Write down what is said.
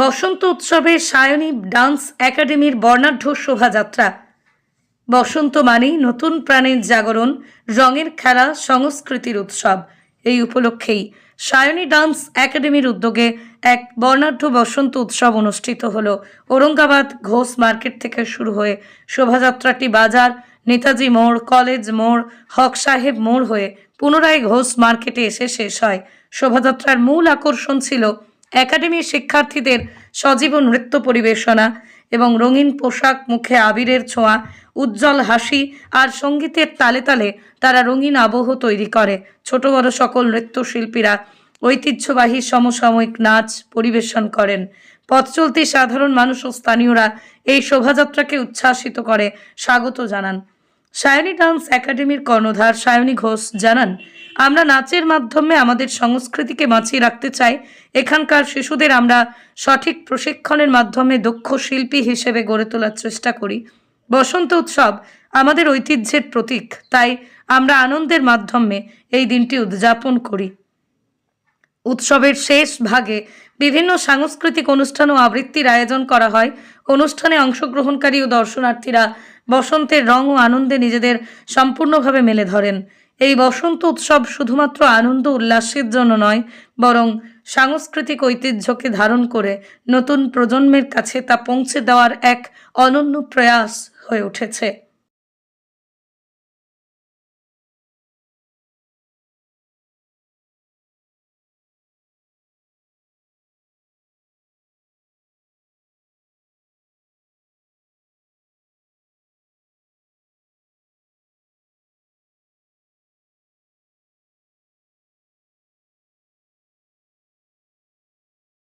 বসন্ত উৎসবে সায়নী ডান্স একাডেমির বর্ণাঢ্য শোভাযাত্রা। বসন্ত মানেই নতুন প্রাণের জাগরণ, রঙের খেলা, সংস্কৃতির উৎসব। এই উপলক্ষেই সায়নী ডান্স একাডেমির উদ্যোগে এক বর্ণাঢ্য বসন্ত উৎসব অনুষ্ঠিত হল। ঔরঙ্গাবাদ ঘোষ মার্কেট থেকে শুরু হয়ে শোভাযাত্রাটি বাজার, নেতাজি মোড়, কলেজ মোড়, হক সাহেব মোড় হয়ে পুনরায় ঘোষ মার্কেটে এসে শেষ হয়। শোভাযাত্রার মূল আকর্ষণ ছিল একাডেমির শিক্ষার্থীদের সজীব নৃত্য পরিবেশনা এবং রঙিন পোশাক মুখে আবিরের ছোঁয়া, উজ্জ্বল হাসি আর সঙ্গীতের তালে তালে তারা রঙিন আবহ তৈরি করে। ছোট বড় সকল নৃত্যশিল্পীরা ঐতিহ্যবাহী সমসাময়িক নাচ পরিবেশন করেন। পথ চলতি সাধারণ মানুষ ও স্থানীয়রা এই শোভাযাত্রাকে উচ্ছ্বাসিত করে। স্বাগত জানান। সায়নী ডান্স একাডেমির কর্ণধার সায়নী ঘোষ জানান, আমরা নাচের মাধ্যমে আমাদের সংস্কৃতিকে বাঁচিয়ে রাখতে চাই। এখানকার শিশুদের আমরা সঠিক প্রশিক্ষণের মাধ্যমে দক্ষ শিল্পী হিসেবে গড়ে তোলার চেষ্টা করি। বসন্ত উৎসব আমাদের ঐতিহ্যের প্রতীক। তাই আমরা আনন্দের মাধ্যমে এই দিনটি উদযাপন করি। উৎসবের শেষ ভাগে বিভিন্ন সাংস্কৃতিক অনুষ্ঠান ও আবৃত্তির আয়োজন করা হয়। অনুষ্ঠানে অংশগ্রহণকারী ও দর্শনার্থীরা বসন্তের রং ও আনন্দে নিজেদের সম্পূর্ণভাবে মেলে ধরেন। এই বসন্ত উৎসব শুধুমাত্র আনন্দ উল্লাসের জন্য নয়, বরং সাংস্কৃতিক ঐতিহ্যকে ধারণ করে নতুন প্রজন্মের কাছে তা পৌঁছে দেওয়ার এক অনন্য প্রয়াস হয়ে উঠেছে।